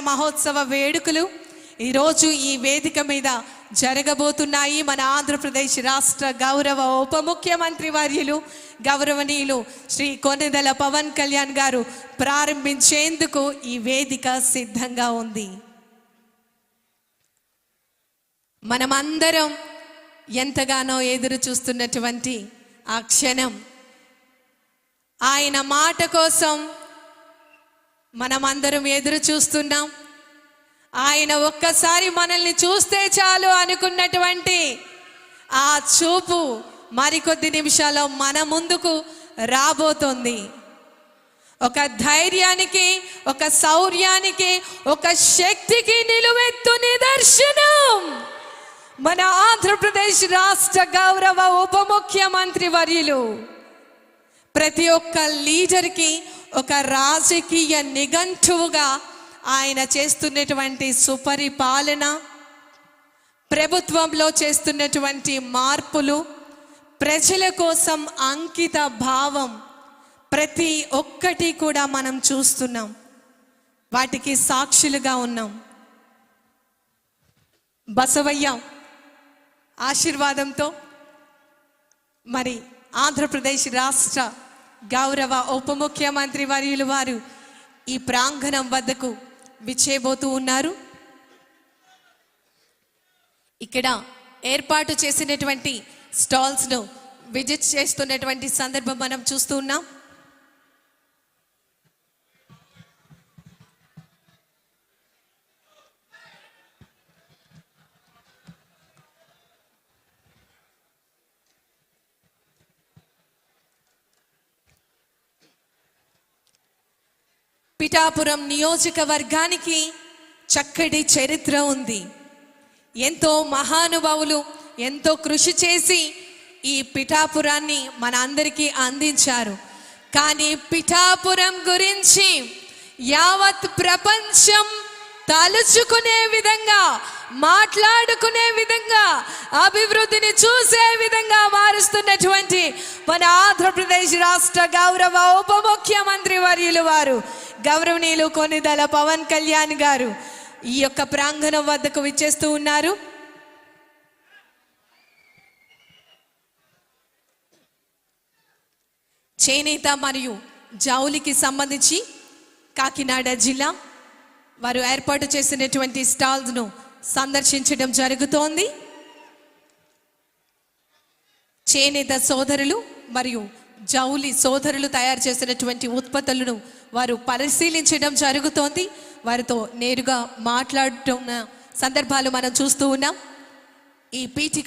మహోత్సవ వేడుకలు ఈరోజు ఈ వేదిక మీద జరగబోతున్నాయి. మన ఆంధ్రప్రదేశ్ రాష్ట్ర గౌరవ ఉప ముఖ్యమంత్రి వర్యులు గౌరవనీయులు శ్రీ కొనెదల పవన్ కళ్యాణ్ గారు ప్రారంభించేందుకు ఈ వేదిక సిద్ధంగా ఉంది. మనమందరం ఎంతగానో ఎదురు చూస్తున్నటువంటి ఆ క్షణం. ఆయన మాట కోసం మనమందరం ఎదురు చూస్తున్నాం. ఆయన ఒక్కసారి మనల్ని చూస్తే చాలు అనుకున్నటువంటి ఆ చూపు మరికొద్ది నిమిషాల్లో మన ముందుకు రాబోతోంది. ఒక ధైర్యానికి ఒక శౌర్యానికి ఒక శక్తికి నిలువెత్తు నిదర్శనం. మన ఆంధ్రప్రదేశ్ రాష్ట్ర గౌరవ ఉప ముఖ్యమంత్రి వర్యులు ప్రతి ఒక్క లీడర్కి ఒక రాజకీయ నిఘంటువుగా ఆయన చేస్తున్నటువంటి సుపరిపాలన ప్రభుత్వంలో చేస్తున్నటువంటి మార్పులు ప్రజల కోసం అంకిత భావం ప్రతి ఒక్కటి కూడా మనం చూస్తున్నాం. వాటికి సాక్షులుగా ఉన్నాం. బసవయ్య ఆశీర్వాదంతో మరి ఆంధ్రప్రదేశ్ రాష్ట్ర గౌరవ ఉప ముఖ్యమంత్రి వర్యులు వారు ఈ ప్రాంగణం వద్దకు విచ్చేబోతూ ఉన్నారు. ఇక్కడ ఏర్పాటు చేసినటువంటి స్టాల్స్ను విజిట్ చేస్తున్నటువంటి సందర్భం మనం చూస్తూ ఉన్నాం. పిఠాపురం నియోజకవర్గానికి చక్కటి చరిత్ర ఉంది. ఎంతో మహానుభావులు ఎంతో కృషి చేసి ఈ పిఠాపురాన్ని మన అందరికీ అందించారు. కానీ పిఠాపురం గురించి యావత్ ప్రపంచం తలుచుకునే విధంగా మాట్లాడుకునే విధంగా అభివృద్ధిని చూసే విధంగా మారుస్తున్నటువంటి మన ఆంధ్రప్రదేశ్ రాష్ట్ర గౌరవ ఉప ముఖ్యమంత్రి వర్యులు వారు గౌరవనీయులు కొనిదల పవన్ కళ్యాణ్ గారు ఈ యొక్క ప్రాంగణం వద్దకు విచ్చేస్తూ ఉన్నారు. చేనేత మరియు జౌలికి సంబంధించి కాకినాడ జిల్లా వారు ఏర్పాటు చేసినటువంటి స్టాల్స్ను సందర్శించడం జరుగుతోంది. చేనేత సోదరులు మరియు జౌలి సోదరులు తయారు చేసినటువంటి ఉత్పత్తులను వారు పరిశీలించడం జరుగుతోంది. వారితో నేరుగా మాట్లాడుతున్న సందర్భాలు మనం చూస్తూ ఉన్నాం. ఈ పీఠిక